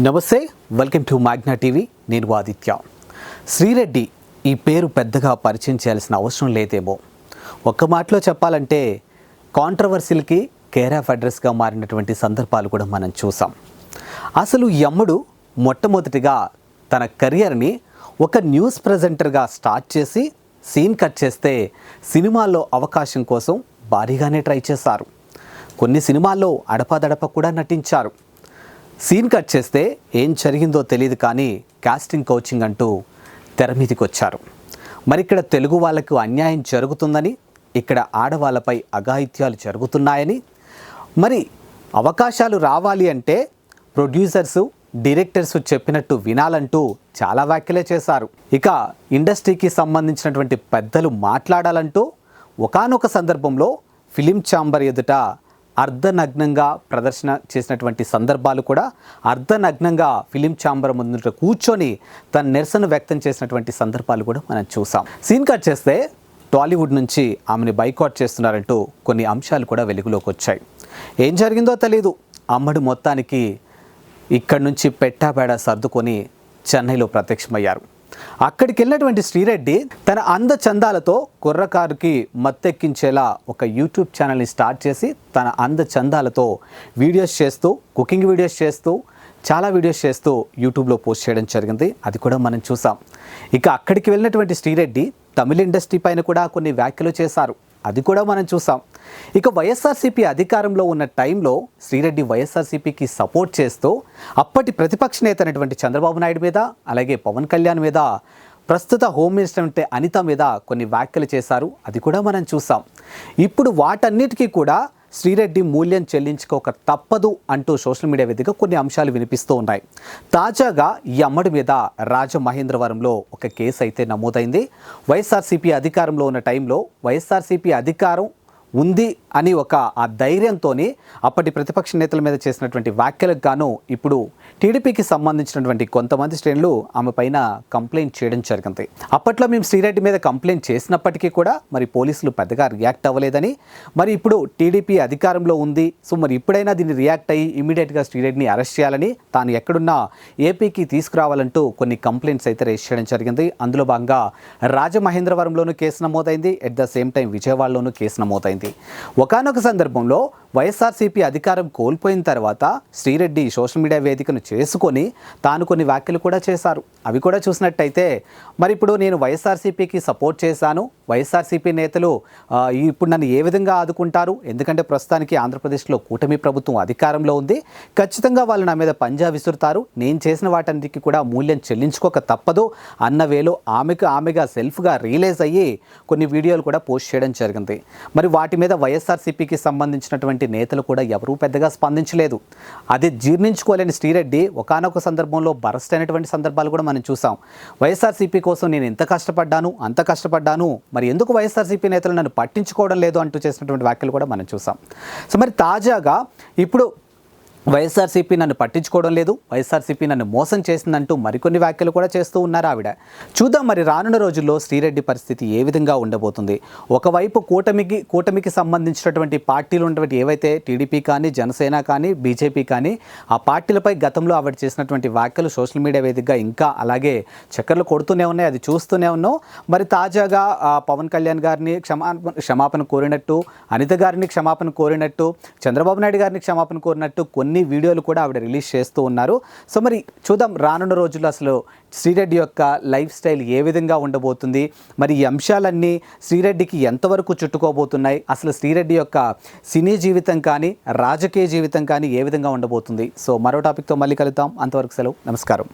నమస్తే welcome to మాగ్నా TV. నేను ఆదిత్య. శ్రీరెడ్డి ఈ పేరు పెద్దగా పరిచయం చేయాల్సిన అవసరం లేదేమో. ఒక్క మాటలో చెప్పాలంటే కాంట్రవర్సీలకి కేర్ ఆఫ్ అడ్రస్గా మారినటువంటి సందర్భాలు కూడా మనం చూసాం. అసలు ఈ అమ్ముడు మొట్టమొదటిగా తన కెరియర్ని ఒక న్యూస్ ప్రజెంటర్గా స్టార్ట్ చేసి సీన్ కట్ చేస్తే సినిమాల్లో అవకాశం కోసం భారీగానే ట్రై చేశారు. కొన్ని సినిమాల్లో అడపాదడప కూడా నటించారు. సీన్ కట్ చేస్తే ఏం జరిగిందో తెలియదు కానీ కాస్టింగ్ కోచింగ్ అంటూ తెర మీదకి వచ్చారు. మరి ఇక్కడ తెలుగు వాళ్ళకు అన్యాయం జరుగుతుందని ఇక్కడ ఆడవాళ్ళపై అఘాయిత్యాలు జరుగుతున్నాయని మరి అవకాశాలు రావాలి అంటే ప్రొడ్యూసర్స్ డైరెక్టర్స్ చెప్పినట్టు వినాలంటూ చాలా వ్యాఖ్యలే చేశారు. ఇక ఇండస్ట్రీకి సంబంధించినటువంటి పెద్దలు మాట్లాడాలంటూ ఒకానొక సందర్భంలో ఫిలిం ఛాంబర్ ఎదుట అర్ధనగ్నంగా ప్రదర్శన చేసినటువంటి సందర్భాలు కూడా అర్ధనగ్నంగా ఫిలిం ఛాంబర్ ముందు కూర్చొని తన నిరసన వ్యక్తం చేసినటువంటి సందర్భాలు కూడా మనం చూసాం. సీన్ కట్ చేస్తే టాలీవుడ్ నుంచి ఆమెని బైకాట్ చేస్తున్నారంటూ కొన్ని అంశాలు కూడా వెలుగులోకి వచ్చాయి. ఏం జరిగిందో తెలియదు అమ్మడు మొత్తానికి ఇక్కడి నుంచి పెట్టాబేడ సర్దుకొని చెన్నైలో ప్రత్యక్షమయ్యారు. అక్కడికి వెళ్ళినటువంటి శ్రీరెడ్డి తన అంద చందాలతో కుర్రకారుకి మత్తెక్కించేలా ఒక యూట్యూబ్ ఛానల్ని స్టార్ట్ చేసి తన అంద చందాలతో వీడియోస్ చేస్తూ కుకింగ్ వీడియోస్ చేస్తూ చాలా వీడియోస్ చేస్తూ యూట్యూబ్లో పోస్ట్ చేయడం జరిగింది. అది కూడా మనం చూసాం. ఇక అక్కడికి వెళ్ళినటువంటి శ్రీరెడ్డి తమిళ ఇండస్ట్రీ పైన కూడా కొన్ని వ్యాఖ్యలు చేశారు. అది కూడా మనం చూసాం. ఇక వైఎస్ఆర్సీపీ అధికారంలో ఉన్న టైంలో శ్రీరెడ్డి వైఎస్ఆర్సీపీకి సపోర్ట్ చేస్తూ అప్పటి ప్రతిపక్ష నేత అయినటువంటి చంద్రబాబు నాయుడు మీద అలాగే పవన్ కళ్యాణ్ మీద ప్రస్తుత హోమ్ మినిస్టర్ అంటే అనిత మీద కొన్ని వ్యాఖ్యలు చేశారు. అది కూడా మనం చూసాం. ఇప్పుడు వాటన్నిటికీ కూడా శ్రీరెడ్డి మూల్యం చెల్లించుకోక తప్పదు అంటూ సోషల్ మీడియా వేదిక కొన్ని అంశాలు వినిపిస్తూ ఉన్నాయి. తాజాగా ఈ అమ్మడి మీద రాజమహేంద్రవరంలో ఒక కేసు అయితే నమోదైంది. వైఎస్ఆర్సీపీ అధికారంలో ఉన్న టైంలో వైఎస్ఆర్సీపీ అధికారం ఉంది అని ఒక ఆ ధైర్యంతో అప్పటి ప్రతిపక్ష నేతల మీద చేసినటువంటి వ్యాఖ్యలకు గాను ఇప్పుడు టీడీపీకి సంబంధించినటువంటి కొంతమంది శ్రేణులు ఆమె పైన కంప్లైంట్ చేయడం జరిగింది. అప్పట్లో మేము శ్రీరెడ్డి మీద కంప్లైంట్ చేసినప్పటికీ కూడా మరి పోలీసులు పెద్దగా రియాక్ట్ అవ్వలేదని మరి ఇప్పుడు టీడీపీ అధికారంలో ఉంది. సో మరి ఇప్పుడైనా దీన్ని రియాక్ట్ అయ్యి ఇమీడియట్గా శ్రీరెడ్డిని అరెస్ట్ చేయాలని తాను ఎక్కడున్నా ఏపీకి తీసుకురావాలంటూ కొన్ని కంప్లైంట్స్ అయితే రేస్ చేయడం జరిగింది. అందులో భాగంగా రాజమహేంద్రవరంలోనూ కేసు నమోదైంది. ఎట్ ద సేమ్ టైం విజయవాడలోనూ కేసు నమోదైంది. ఒకనొక సందర్భంలో వైఎస్ఆర్సీపీ అధికారం కోల్పోయిన తర్వాత శ్రీరెడ్డి సోషల్ మీడియా వేదికను చేసుకొని తాను కొన్ని వ్యాఖ్యలు కూడా చేశారు. అవి కూడా చూసినట్టయితే మరి ఇప్పుడు నేను వైఎస్ఆర్సీపీకి సపోర్ట్ చేశాను వైఎస్ఆర్సీపీ నేతలు ఇప్పుడు నన్ను ఏ విధంగా ఆదుకుంటారు? ఎందుకంటే ప్రస్తుతానికి ఆంధ్రప్రదేశ్లో కూటమి ప్రభుత్వం అధికారంలో ఉంది. ఖచ్చితంగా వాళ్ళు నా మీద పంజా విసురుతారు. నేను చేసిన వాటన్నిటికీ కూడా మూల్యం చెల్లించుకోక తప్పదు అన్న వేలో ఆమెకు ఆమెగా సెల్ఫ్గా రియలైజ్ అయ్యి కొన్ని వీడియోలు కూడా పోస్ట్ చేయడం జరిగింది. మరి వాటి మీద వైఎస్ఆర్సీపీకి సంబంధించినటువంటి నేతలు కూడా ఎవరూ పెద్దగా స్పందించలేదు. అది జీర్ణించుకోలేని శ్రీరెడ్డి ఒకానొక సందర్భంలో బరస్ట్ అయినటువంటి సందర్భాలు కూడా మనం చూసాం. వైఎస్ఆర్సీపీ కోసం నేను ఎంత కష్టపడ్డాను అంత కష్టపడ్డాను మరి ఎందుకు వైఎస్ఆర్సీపీ నేతలు నన్ను పట్టించుకోవడం లేదు అంటూ చేసినటువంటి వ్యాఖ్యలు కూడా మనం చూసాం. సో మరి తాజాగా ఇప్పుడు వైఎస్ఆర్సీపీ నన్ను పట్టించుకోవడం లేదు వైఎస్ఆర్సీపీ నన్ను మోసం చేసిందంటూ మరికొన్ని వ్యాఖ్యలు కూడా చేస్తూ ఉన్నారు ఆవిడ. చూద్దాం మరి రానున్న రోజుల్లో శ్రీరెడ్డి పరిస్థితి ఏ విధంగా ఉండబోతుంది. ఒకవైపు కూటమికి కూటమికి సంబంధించినటువంటి పార్టీలు ఉన్నటువంటి ఏవైతే టీడీపీ కానీ జనసేన కానీ బీజేపీ కానీ ఆ పార్టీలపై గతంలో ఆవిడ చేసినటువంటి వ్యాఖ్యలు సోషల్ మీడియా వేదికగా ఇంకా అలాగే చక్కర్లు కొడుతూనే ఉన్నాయి అది చూస్తూనే ఉన్నాం. మరి తాజాగా పవన్ కళ్యాణ్ గారిని క్షమాపణ క్షమాపణ కోరినట్టు అనిత గారిని క్షమాపణ కోరినట్టు చంద్రబాబు నాయుడు గారిని క్షమాపణ కోరినట్టు కొన్ని కొన్ని వీడియోలు కూడా ఆవిడ రిలీజ్ చేస్తూ ఉన్నారు. సో మరి చూద్దాం రానున్న రోజుల్లో అసలు శ్రీరెడ్డి యొక్క లైఫ్ స్టైల్ ఏ విధంగా ఉండబోతుంది? మరి ఈ అంశాలన్నీ శ్రీరెడ్డికి ఎంతవరకు చుట్టుకోబోతున్నాయి? అసలు శ్రీరెడ్డి యొక్క సినీ జీవితం కానీ రాజకీయ జీవితం కానీ ఏ విధంగా ఉండబోతుంది? సో మరో టాపిక్తో మళ్ళీ కలుద్దాం. అంతవరకు సెలవు. నమస్కారం.